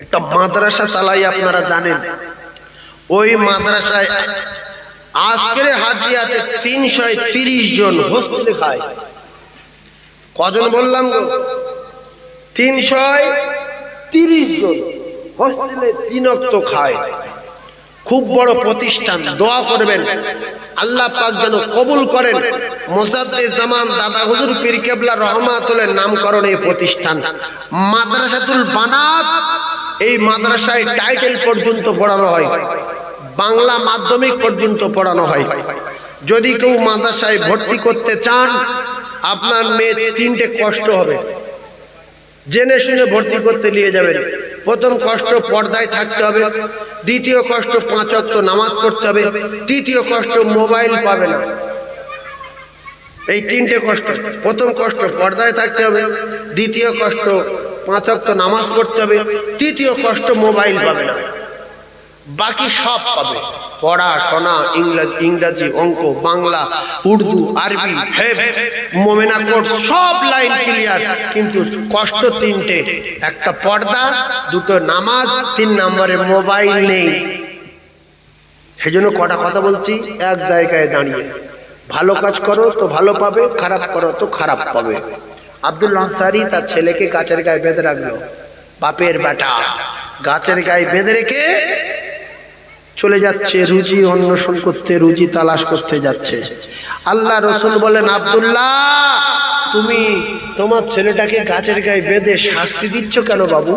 একটা মাদ্রাসা চালাই আপনারা জানেন। ওই মাদ্রাসায় আজকের হাজি আছে তিনশো তিরিশ জন হোস্টেলে খায়। কজন বললাম তিনশো তিরিশ জন হোস্টেলে তিনক্ত খায়। খুব বড় প্রতিষ্ঠান, দোয়া করবেন। আল্লাহ পাক যেন কবুল করেন। জামান দাদা হুজুর পীর কেবলা রহমাতুলের নামকরণ এই প্রতিষ্ঠান। মাদ্রাসাতুল বানাত এই মাদ্রাসায় টাইটেল পর্যন্ত পড়ানো হয়, বাংলা মাধ্যমিক পর্যন্ত পড়ানো হয়। যদি কেউ মাদ্রাসায় ভর্তি করতে চান, আপনার মেয়ে তিনটে কষ্ট হবে। জেনে শুনে ভর্তি করতে নিয়ে যাবেন। প্রথম কষ্ট পর্দায় থাকতে হবে, দ্বিতীয় কষ্ট পাঁচ অক্ট নামাজ পড়তে হবে, তৃতীয় কষ্ট মোবাইল পাবে না এই তিনটে কষ্ট, প্রথম কষ্ট পর্দায় থাকতে হবে, দ্বিতীয় কষ্ট পাঁচ অক্ট নামাজ পড়তে হবে, তৃতীয় কষ্ট মোবাইল পাবে না। বাকি সব পাবে। পড়াশোনা ইংরেজি, ইংরাজি, অঙ্ক, বাংলা, উর্দু, আরবি মোমেনা কোড, সব লাইন ক্লিয়ার। কিন্তু কষ্ট তিনটে। একটা পর্দা, দুটো নামাজ, তিন নম্বরে মোবাইল নেই। সেই জন্য কটা কথা বলছি, এক জায়গায় দাঁড়িয়ে। ভালো কাজ করো তো ভালো পাবে, খারাপ করো তো খারাপ পাবে। আব্দুল আনসারি তার ছেলেকে গাছের গায়ে বেঁধে রাখল। বাপের বেটা গাছের গায়ে বেঁধে রেখে চলে যাচ্ছে, রুজি অন্বেষণ করতে, রুজি তালাশ করতে যাচ্ছে। আল্লাহ রসুল বলেন, আবদুল্লাহ, তুমি তোমার ছেলেটাকে গাছের গায়ে বেঁধে শাস্তি দিচ্ছ কেন বাবু?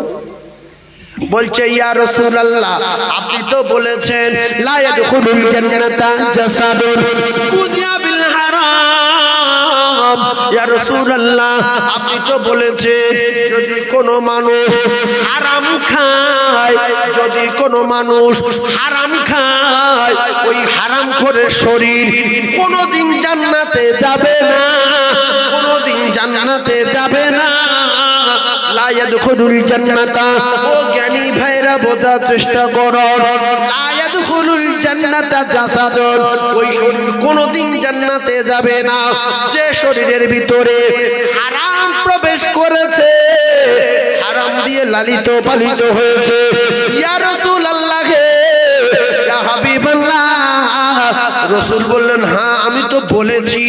বলছে, ইয়া রসুল আল্লাহ আপনি তো বলেছেন, লা ইয়াদখুলুল জান্নাতা জাসাদুন। আপনি তো বলেছেন, যদি কোনো মানুষ হারাম খায়, যদি কোনো মানুষ হারাম খায়, ওই হারাম করে শরীর কোনোদিন জান্নাতে যাবে না, কোনোদিন জান্নাতে যাবে না। লা ইয়াদখুলুল জান্নাতা, ও জ্ঞানী ভাইরা, বোঝার চেষ্টা করো। লা ইয়াদখুলুল জান্নাতা জাসাদুন। ওই জান্নাতে যাবে না। যে শরীরের ভিতরে হারাম প্রবেশ করেছে, হারাম দিয়ে লালিত পালিত হয়েছে। ইয়া রাসূলুল্লাহ ইয়া হাবিবাল্লাহ। রসুল বললেন হ্যাঁ আমি তো বলেছি।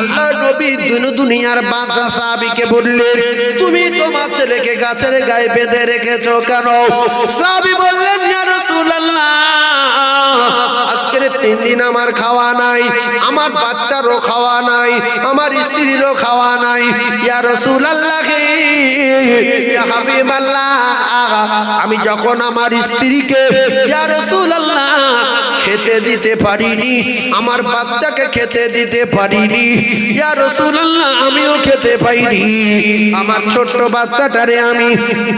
আল্লাহ নবী দুন দুনিয়ার বাদশা সাহাবীকে বললেন, তুমি তোমার ছেলেকে গাছের গায়ে বেঁধে রেখেছো কেন? সাহাবী বললেন, ইয়া রাসূলুল্লাহ তিন দিন আমার খাওয়া নাই, আমার বাচ্চারও খাওয়া নাই, আমার স্ত্রীরও খাওয়া নাই। ইয়া আমি যখন আমার স্ত্রীকে, ইয়া রাসূলুল্লাহ খেতে দিতে পারিনি, আমার বাচ্চাকে খেতে দিতে পারিনি। ইয়া রাসূলুল্লাহ, আমিও খেতে পাইনি। আমার ছোট্ট বাচ্চাটারে আমি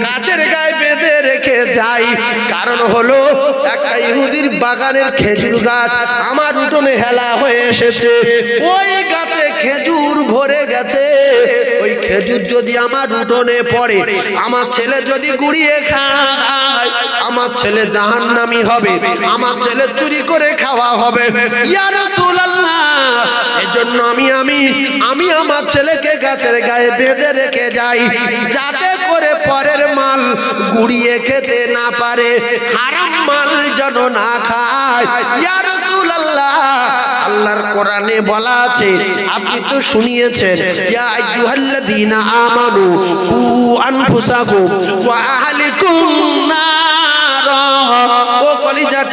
গাছের গায়ে বেঁধে রেখে যাই। কারণ হলো, একটা ইহুদির বাগানের খেজুর গাছ আমার উঠোনে হেলা হয়ে এসেছে। ওই গাছে খেজুর ভরে গেছে। খেজুর যদি আমার উঠোনে পড়ে, আমার ছেলে যদি গুড়িয়ে খায়, আমার ছেলে জাহান নামি হবে, আমার ছেলে চুরি করে খাওয়া হবে। এজন্য আমি আমি আমি আমার ছেলেকে গাছের গায়ে বেঁধে রেখে যাই, যাতে করে পরের মাল গুড়িয়ে খেতে না পারে। হারাম মাল যেন না খায়। আল্লাহর কোরআনে বলা আছে, আপনি তো শুনিয়েছেন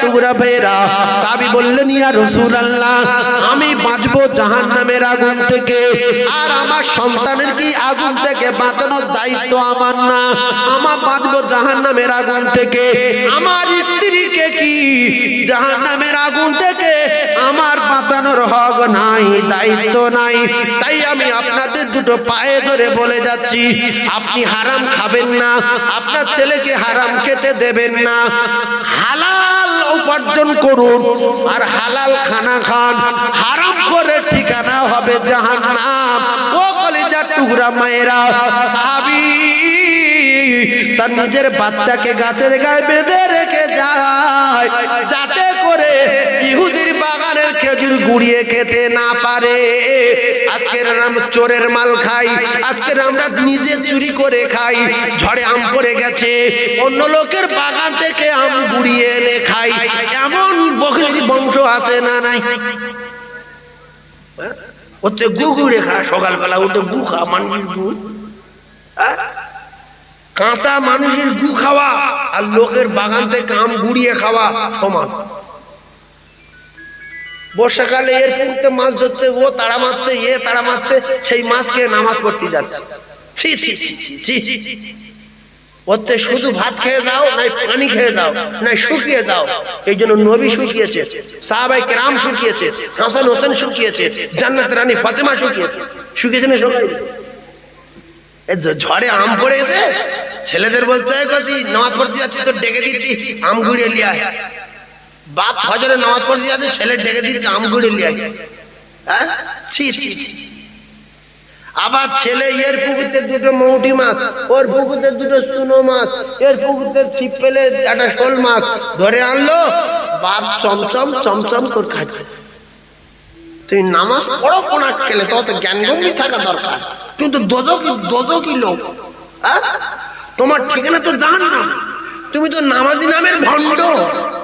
টুকরা ভাইরা সাহাবী বললেন, ইয়া রাসূলুল্লাহ, আমি বাঁচবো জাহান্নামের আগুন থেকে। আর আমার সন্তানের কি আগুন থেকে বাঁচানোর দায়িত্ব আমার না? আমার বাঁচবো জাহান্নামের আগুন থেকে। আমার স্ত্রীকে কি জাহান্নামের আগুন থেকে আমার বাঁচানোর হক নাই, দায়িত্ব নাই? তাই আমি আপনাদের দুটো পায়ে ধরে বলে যাচ্ছি, আপনি হারাম খাবেন না, আপনার ছেলেকে হারাম খেতে দেবেন না। হালাল উপার্জন করুন। আর হালাল খানা খান। হারাম করে ঠিকানা হবে জাহান্নাম। ও কলিজার টুকরা মায়েরা, সাহাবী, তার নিজের বাচ্চাকে গাছের গায়ে বেঁধে রেখে যায়। খেজুর গুড়িয়ে খেতে না পারে, আজকের চোরের মাল খাই, আজকের আমরা নিজে চুরি করে খাই, ঝড়ে আম পড়ে গেছে, অন্য লোকের বাগান থেকে আম গুড়িয়ে এনে খাই, এমন বংশ না নাই হ্যাঁ? হচ্ছে গু গুড়ে খা সকালবেলা, উঠে গু খা মানুষের গু হ্যাঁ? কাঁচা মানুষের গু খাওয়া আর লোকের বাগান থেকে আম গুড়িয়ে খাওয়া সমান বর্ষাকালে এর পুকুরতে মাছ ধরতে, ও তারা মারছে, এ তারা মারছে, সেই মাছকে নামাজ পড়তে যাচ্ছে। ছি ছি ছি ছি ওতে শুধু ভাত খেয়ে যাও, নাই পানি খেয়ে যাও, নাই শুকিয়ে যাও। এই জন্য নবী শুকিয়েছে সাহাবাই কেরাম শুকিয়েছে, হাসান হোসেন শুকিয়েছে, জান্নাত রানী ফাতেমা শুকিয়েছে। শুকিয়েছে না সবাই ঝড়ে আম পড়েছে? ছেলেদের বলতে নামাজ পড়তে যাচ্ছি তো ডেকে দিচ্ছি, আম গুড়িয়ে লিয়ে বাপ ফজরে নামাজ পড়তে যাচ্ছে ছেলে ডেকে আম গুড়িয়ে লিয়ে হ্যাঁ? ছি ছি ছি আবার ছেলে, এর পুকুরতে দুটো মৌটি মাছ, ওর পুকুরতে দুটো সুনো মাছ, এর পুকুরতে ছিপ পেলে একটা শোল মাছ ধরে আনলো। বাপ চমচম চমচম করে খাচ্ছে। তুই নামাজ পড়ো কোনা কেলে তো জ্ঞান গম্ভীর থাকা দরকার। কিন্তু দোজো কি দোজো কি লোক। হ্যাঁ? তোমার ঠিকানা তো জান না। তুমি তো নামাজি নামের ভণ্ড। হ্যাঁ?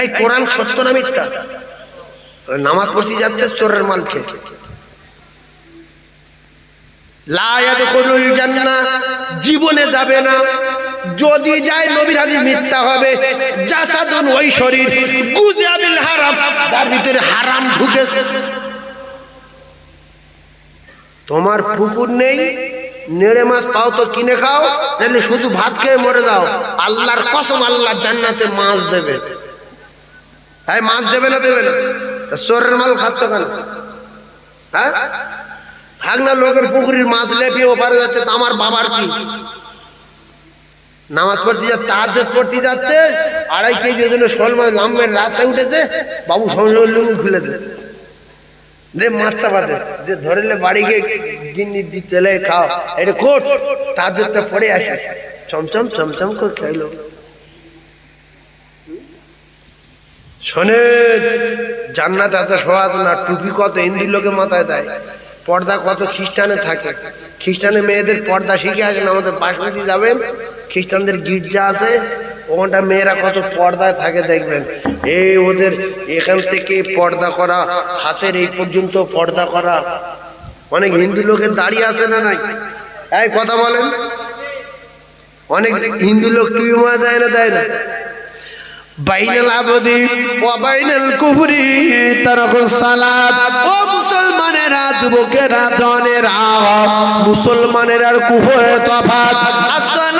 এই কোরআন সত্য না মিথ্যা? নামাজ পড়তে যাচ্ছে, চোরের মাল খেয়ে। জীবনে যাবে না। যদি যায় নবীর মিথ্যা হবে, জাসাদুন ওই শরীর হারাম, তার ভিতরে হারাম ঢুকেছে। তোমার পুকুর নেই? নেড়ে মাছ পাও তো কিনে খাও, নাহলে শুধু ভাত খেয়ে মরে যাও। আল্লাহর কসম আল্লাহ জান্নাতে মাছ দেবে। হ্যাঁ মাছ দেবে না দেবে না? চোরের মাল খাচ্ছ কেন? হ্যাঁ? থাক না লোকের পুকুরের মাছ লেপিয়ে ওপারে যাচ্ছে, তা আমার বাবার কি? নামাজ পড়তে যাচ্ছে তার পড়তে যাচ্ছে, আড়াই কেজি ওজনে শোল মাছ লাম্বের রাস্তায় উঠেছে, বাবু সঙ্গে লুঙ্গি খুলে দে দে মাছ চাপাতে, যে ধরলে বাড়ি গিয়ে গিন্নি দিতে খাও, এটা কোট তার জোরটা পড়ে আসে। চমচম চমচম করে খাইলো। শোনে, জান্নাত এত না, টুপি কত হিন্দু লোকে মাথায় দেয়, পর্দা কত খ্রিস্টানে থাকে। খ্রিস্টানে মেয়েদের পর্দা শিখে আসেন, আমাদের বাসমতি যাবেন, খ্রিস্টানদের গির্জা আছে ওখানটা মেয়েরা কত পর্দায় থাকে দেখবেন। এই ওদের এখান থেকে পর্দা করা, হাতের এই পর্যন্ত পর্দা করা। অনেক হিন্দু লোকের দাঁড়িয়ে আছে না নাই? এই কথা বলেন। অনেক হিন্দু লোক টুপি মা দেয় না দেয় না? বাইনাল আবদি ওয়া মুসলমানেরা মুসলমানের তফাত। আসসালাত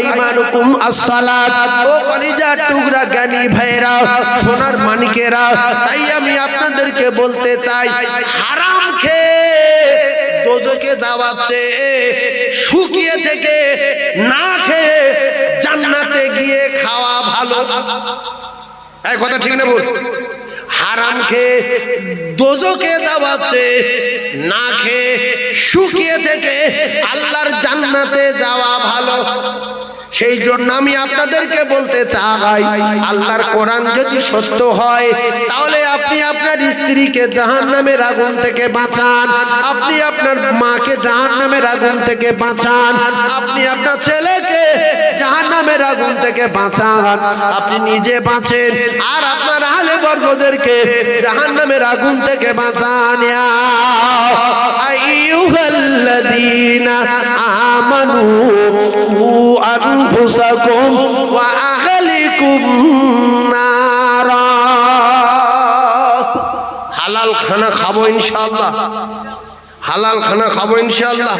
আইমানুকুম আসসালাত। ও কলিজার টুকরা জ্ঞানী ভাইরা সোনার মানিকেরা, তাই আমি আপনাদেরকে বলতে চাই, হারাম দোজকে যাওয়াচ্ছে শুকিয়ে থেকে না খেয়ে জান্নাতে গিয়ে খাওয়া ভালো। এই কথা ঠিক না বল হারাম খেয়ে দোজকে যাওয়াচ্ছে না খেয়ে শুকিয়ে থেকে আল্লাহর জান্নাতে যাওয়া ভালো। সেই জন্য আমি আপনাদেরকে বলতে চাই, আল্লাহর কোরআন যদি সত্য হয়, তাহলে আপনি আপনার স্ত্রীকে জাহান নামের আগুন থেকে বাঁচান, আপনি আপনার মাকে জাহান নামের আগুন থেকে বাঁচান, আপনি আপনার ছেলেকে জাহান নামের আগুন থেকে বাঁচান। আপনি নিজে বাঁচেন। আর আপনার আহলে বর্গদেরকে জাহান নামের আগুন থেকে বাঁচান। ইয়া আইয়ুহাল্লাযীনা আমানু আনফুসাকুম ওয়া আহলিকুম নারা। হালাল খানা খাব ইনশাআল্লাহ। হালাল খানা খাব ইনশাআল্লাহ।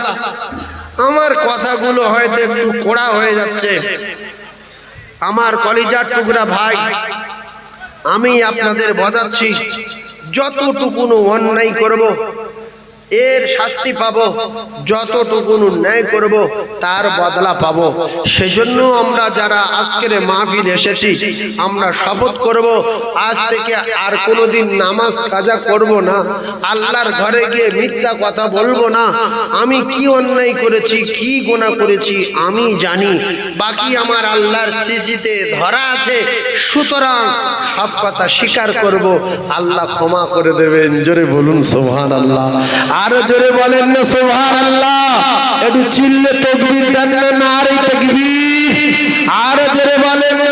আমার কথাগুলো হয়তো একটু কোড়া হয়ে যাচ্ছে। আমার কলিজার টুকরা ভাই, আমি আপনাদের বজাচ্ছি যতটুকুনো অন্যায় করব এর শাস্তি পাবো, যতটুকু ন্যায় করব, তার বদলা পাবো। সেজন্য আমরা যারা আজকের মাহফিল এসেছি, আমরা শপথ করব, আজ থেকে আর কোনোদিন নামাজ কাজা করব না, আল্লাহর ঘরে গিয়ে মিথ্যা কথা বলব না। আমি কি অন্যায় করেছি, কি গোনা করেছি, আমি জানি। বাকি আমার আল্লাহর সিসিতে ধরা আছে, সুতরাং সব কথা স্বীকার করব। আল্লাহ ক্ষমা করে দেবেন, জোরে বলুন সোহান আল্লাহ আরও জোরে বলেন না সোহান আল্লাহ একটু চিল্লে তকবির দেন না, নারে তকবির। আরও জোরে বলেন না